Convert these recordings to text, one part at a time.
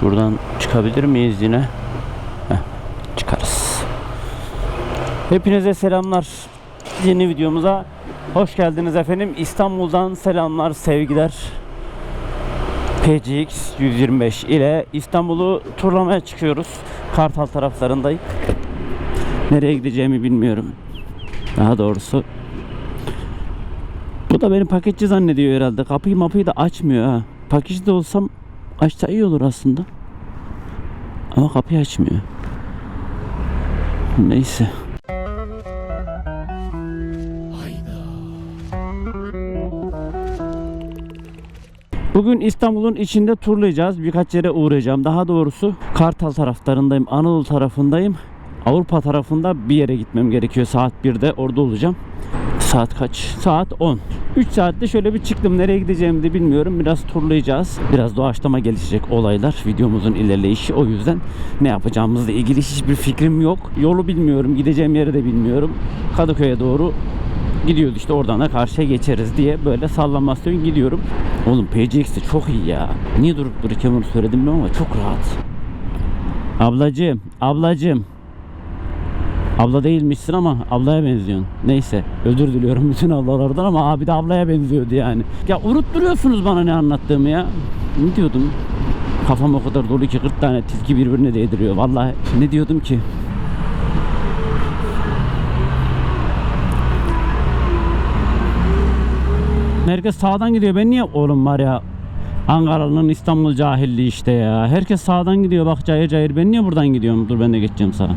Şuradan çıkabilir miyiz yine? Heh, çıkarız. Hepinize selamlar. Yeni videomuza hoş geldiniz efendim. İstanbul'dan selamlar, sevgiler. PCX 125 ile İstanbul'u turlamaya çıkıyoruz. Kartal taraflarındayım. Nereye gideceğimi bilmiyorum. Daha doğrusu bu da beni paketçi zannediyor herhalde. Kapıyı mapıyı da açmıyor ha. Paketçi de olsam açsa iyi olur aslında. Ama kapıyı açmıyor. Neyse. Bugün İstanbul'un içinde turlayacağız. Birkaç yere uğrayacağım. Daha doğrusu Kartal taraflarındayım. Anadolu tarafındayım. Avrupa tarafında bir yere gitmem gerekiyor. Saat 1'de orada olacağım. Saat kaç? Saat 10. 3 saatte şöyle bir çıktım. Nereye gideceğimi de bilmiyorum. Biraz turlayacağız. Biraz doğaçlama gelişecek olaylar. Videomuzun ilerleyişi. O yüzden ne yapacağımızla ilgili hiçbir fikrim yok. Yolu bilmiyorum. Gideceğim yeri de bilmiyorum. Kadıköy'e doğru gidiyoruz işte oradan da karşıya geçeriz diye böyle sallamasyon gidiyorum. Oğlum PCX de çok iyi ya. Niye durup dururken bunu söyledim bilmiyorum ama çok rahat. Ablacığım, ablacığım. Abla değilmişsin ama ablaya benziyorsun. Neyse özür diliyorum bütün ablalardan ama abi de ablaya benziyordu yani. Ya unutturuyorsunuz bana ne anlattığımı ya. Ne diyordum? Kafam o kadar dolu ki 40 tane tilki birbirine değdiriyor. Vallahi ne diyordum ki? Herkes sağdan gidiyor. Ben niye oğlum var ya Ankaralı'nın İstanbul cahilliği işte ya. Herkes sağdan gidiyor bak cayır cayır. Ben niye buradan gidiyorum? Dur ben de geçeceğim sağa.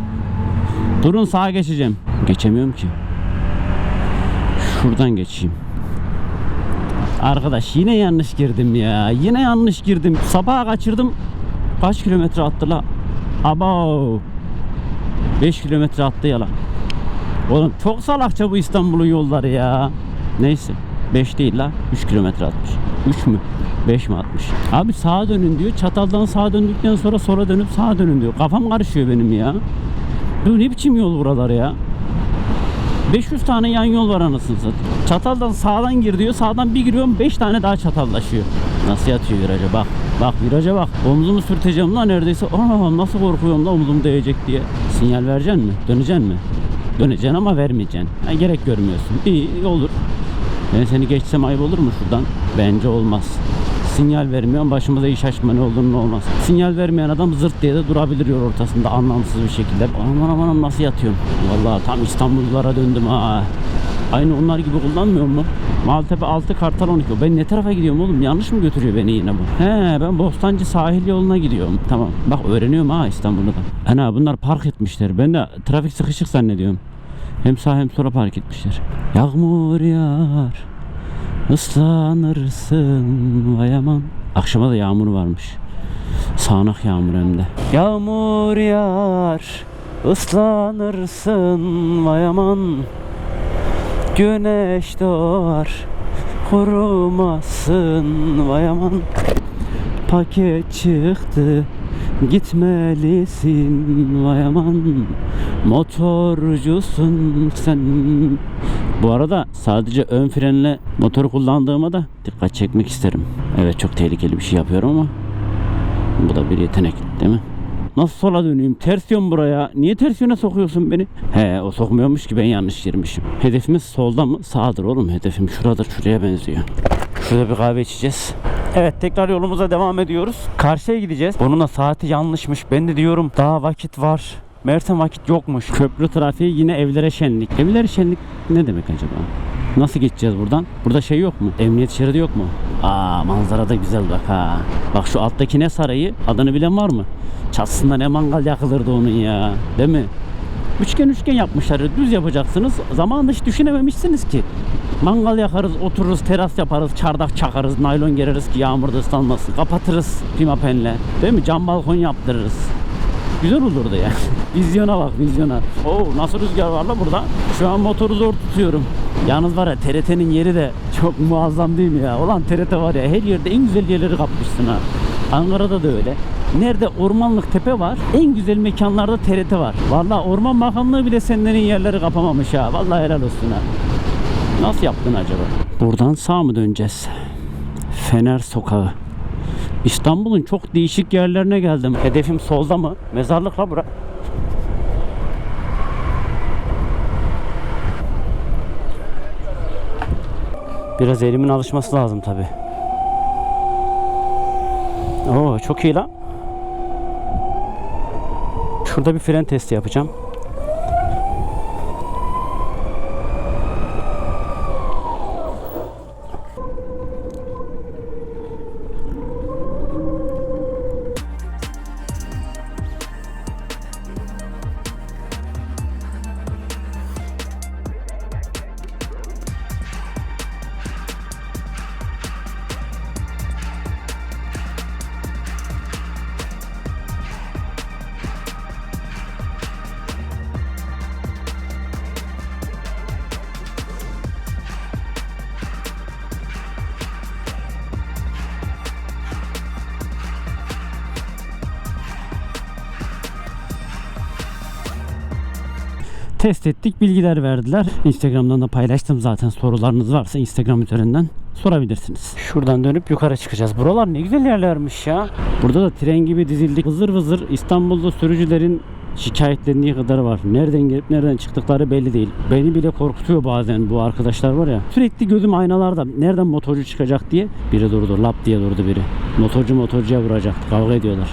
Durun sağa geçeceğim. Geçemiyorum ki. Şuradan geçeyim. Arkadaş yine yanlış girdim ya. Yine yanlış girdim. Sabaha kaçırdım. Kaç kilometre attı la? Abo. 5 kilometre attı yalan. Oğlum çok salakça bu İstanbul'un yolları ya. Neyse. 5 değil la. 3 kilometre atmış. 3 mü? 5 mi atmış? Abi sağa dönün diyor. Çataldan sağa döndükten sonra sola dönüp sağa dönün diyor. Kafam karışıyor benim ya. Bu ne biçim yol buralar ya? 500 tane yan yol var anasını satayım. Çataldan sağdan gir diyor. Sağdan bir giriyorum 5 tane daha çatallaşıyor. Nasıl yatıyor viraja bak. Bak viraja bak. Omzumu sürteceğim lan neredeyse. Aa nasıl korkuyorum lan omzum değecek diye. Sinyal vereceksin mi? Döneceksin mi? Döneceksin ama vermeyeceksin. Ha, gerek görmüyorsun. İyi olur. Ben seni geçsem ayıp olur mu şuradan? Bence olmaz. Sinyal vermiyorum başımıza iş açma ne olur ne olmaz. Sinyal vermeyen adam zırt diye de durabilir yol ortasında anlamsız bir şekilde. Aman aman nasıl yatıyorum. Vallahi tam İstanbullulara döndüm ha. Aynı onlar gibi kullanmıyor mu? Maltepe 6 Kartal 12. Ben ne tarafa gidiyorum oğlum? Yanlış mı götürüyor beni yine bu? He ben Bostancı sahil yoluna gidiyorum. Tamam. Bak öğreniyorum ha İstanbul'da da. Ana bunlar park etmişler. Ben de trafik sıkışık zannediyorum. Hem sağ hem sola park etmişler. Yağmur yağar. Islanırsın vay aman. Akşama da yağmur varmış. Sağanak yağmur hem de. Yağmur yağar. ıslanırsın vay aman. Güneş doğar. Kurumazsın vay aman. Paket çıktı. Gitmelisin vay aman. Motorcusun sen. Bu arada sadece ön frenle motoru kullandığıma da dikkat çekmek isterim. Evet çok tehlikeli bir şey yapıyorum ama bu da bir yetenek değil mi? Nasıl sola döneyim? Ters yön buraya. Niye ters yöne sokuyorsun beni? He o sokmuyormuş ki ben yanlış girmişim. Hedefimiz solda mı? Sağdır oğlum hedefim. Şurada şuraya benziyor. Şurada bir kahve içeceğiz. Evet tekrar yolumuza devam ediyoruz. Karşıya gideceğiz. Bunun da saati yanlışmış. Ben de diyorum daha vakit var. Meğersem vakit yokmuş. Köprü trafiği yine evlere şenlik. Evlere şenlik ne demek acaba? Nasıl geçeceğiz buradan? Burada şey yok mu? Emniyet şeridi yok mu? Aa manzara da güzel bak ha. Bak şu alttaki ne sarayı? Adını bilen var mı? Çatısında ne mangal yakılırdı onun ya. Değil mi? Üçgen üçgen yapmışlar. Düz yapacaksınız. Zamanında hiç düşünememişsiniz ki. Mangal yakarız, otururuz, teras yaparız, çardak çakarız, naylon gereriz ki yağmurda ıslanmasın. Kapatırız pimapenle. Değil mi? Cam balkon yaptırırız. Güzel olurdu yani. Vizyona bak vizyona. Oo nasıl rüzgar var la burada. Şu an motoru zor tutuyorum. Yalnız var ya TRT'nin yeri de çok muazzam değil mi ya? Ulan TRT var ya her yerde en güzel yerleri kapmışsın ha. Ankara'da da öyle. Nerede ormanlık tepe var, en güzel mekanlarda TRT var. Vallahi Orman Bakanlığı bile senden iyi yerleri kapamamış ha. Vallahi helal olsun ha. Nasıl yaptın acaba? Buradan sağ mı döneceğiz? Fener Sokağı. İstanbul'un çok değişik yerlerine geldim. Hedefim solda mı? Mezarlık la bura. Biraz elimin alışması lazım tabi. Oo çok iyi lan. Şurada bir fren testi yapacağım. Test ettik, bilgiler verdiler. Instagram'dan da paylaştım zaten. Sorularınız varsa Instagram üzerinden sorabilirsiniz. Şuradan dönüp yukarı çıkacağız. Buralar ne güzel yerlermiş ya. Burada da tren gibi dizildik. Vızır vızır İstanbul'da sürücülerin şikayetlendiği kadar var. Nereden gelip nereden çıktıkları belli değil. Beni bile korkutuyor bazen bu arkadaşlar var ya. Sürekli gözüm aynalarda. Nereden motorcu çıkacak diye. Biri durdu. Lap diye durdu biri. Motorcu motorcuya vuracaktı. Kavga ediyorlar.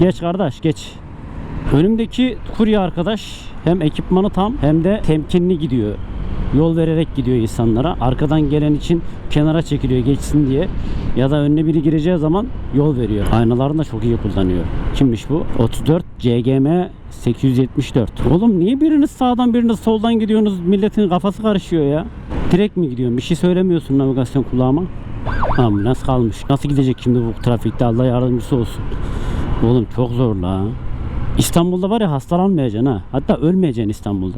Geç kardeş geç. Önümdeki kurye arkadaş hem ekipmanı tam hem de temkinli gidiyor. Yol vererek gidiyor insanlara. Arkadan gelen için kenara çekiliyor geçsin diye. Ya da önüne biri gireceği zaman yol veriyor. Aynalarını da çok iyi kullanıyor. Kimmiş bu? 34 CGM 874. Oğlum niye biriniz sağdan biriniz soldan gidiyorsunuz? Milletin kafası karışıyor ya. Direkt mi gidiyorsun? Bir şey söylemiyorsun navigasyon kulağıma. Ambulans kalmış. Nasıl gidecek şimdi bu trafikte? Allah yardımcısı olsun. Oğlum çok zor la. İstanbul'da var ya hastalanmayacaksın ha. Hatta ölmeyeceksin İstanbul'da.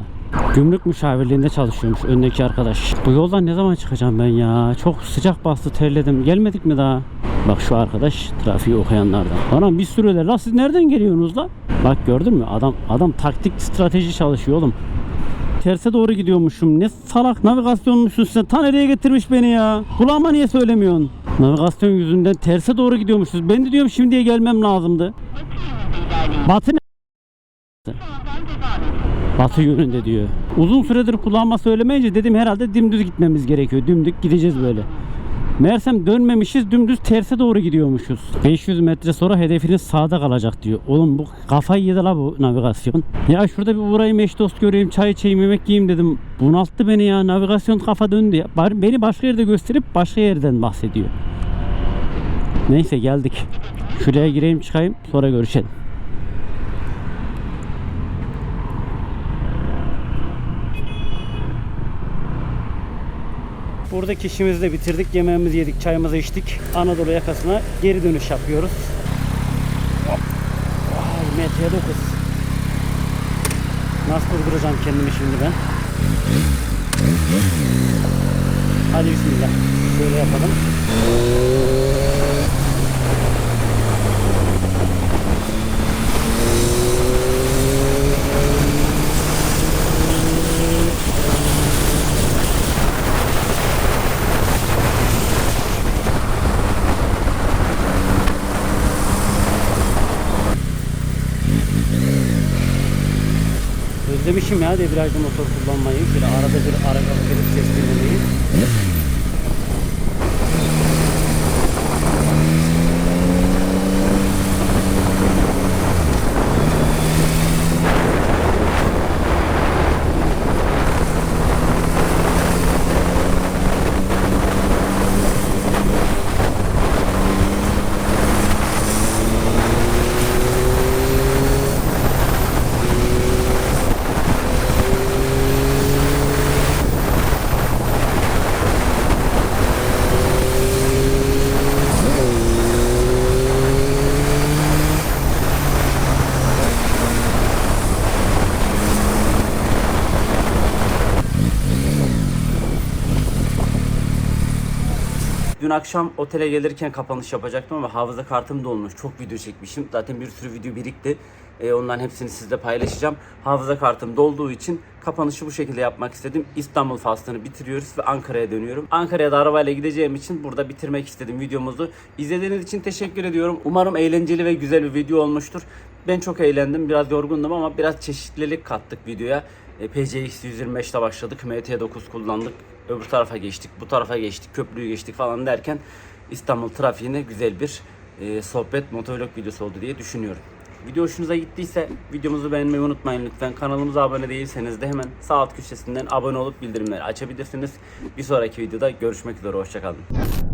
Gümrük müşavirliğinde çalışıyormuş öndeki arkadaş. Bu yoldan ne zaman çıkacağım ben ya? Çok sıcak bastı terledim. Gelmedik mi daha? Bak şu arkadaş trafiği okuyanlardan. Bana bir sürüler. La siz nereden geliyorsunuz la? Bak gördün mü? Adam adam taktik strateji çalışıyor oğlum. Terse doğru gidiyormuşum. Ne salak navigasyonmuşsun sen. Ta nereye getirmiş beni ya? Kulağıma niye söylemiyorsun? Navigasyon yüzünden terse doğru gidiyormuşuz. Ben de diyorum şimdiye gelmem lazımdı. Batı? Batı yönünde diyor. Uzun süredir kulağıma söylemeyince dedim herhalde dümdüz gitmemiz gerekiyor. Dümdük gideceğiz böyle. Meğersem dönmemişiz dümdüz terse doğru gidiyormuşuz. 500 metre sonra hedefiniz sağda kalacak diyor. Oğlum bu kafayı yedi la bu navigasyon. Ya şurada bir uğrayayım eş dost göreyim çay içeyim yemek yiyeyim dedim. Bunalttı beni ya navigasyon kafa döndü ya. Beni başka yerde gösterip başka yerden bahsediyor. Neyse geldik. Şuraya gireyim çıkayım sonra görüşelim. Buradaki işimizi de bitirdik. Yemeğimizi yedik, çayımızı içtik. Anadolu yakasına geri dönüş yapıyoruz. Vay metreye 9. Nasıl durduracağım kendimi şimdi ben? Hadi bismillah. Şöyle yapalım. Özlemişim ya debriyajlı motor kullanmayı. Bir arada bir araba gelip ses akşam otele gelirken kapanış yapacaktım ama hafıza kartım dolmuş. Çok video çekmişim. Zaten bir sürü video birikti. Ee, onların hepsini sizle paylaşacağım. Hafıza kartım dolduğu için kapanışı bu şekilde yapmak istedim. İstanbul faslını bitiriyoruz ve Ankara'ya dönüyorum. Ankara'ya da arabayla gideceğim için burada bitirmek istedim videomuzu. İzlediğiniz için teşekkür ediyorum. Umarım eğlenceli ve güzel bir video olmuştur. Ben çok eğlendim. Biraz yorgundum ama biraz çeşitlilik kattık videoya. E, PCX 125'te başladık. MT9 kullandık. Öbür tarafa geçtik. Bu tarafa geçtik. Köprüyü geçtik falan derken İstanbul trafiğine güzel bir e, sohbet motovlog videosu oldu diye düşünüyorum. Video hoşunuza gittiyse videomuzu beğenmeyi unutmayın lütfen. Kanalımıza abone değilseniz de hemen sağ alt köşesinden abone olup bildirimleri açabilirsiniz. Bir sonraki videoda görüşmek üzere. Hoşçakalın.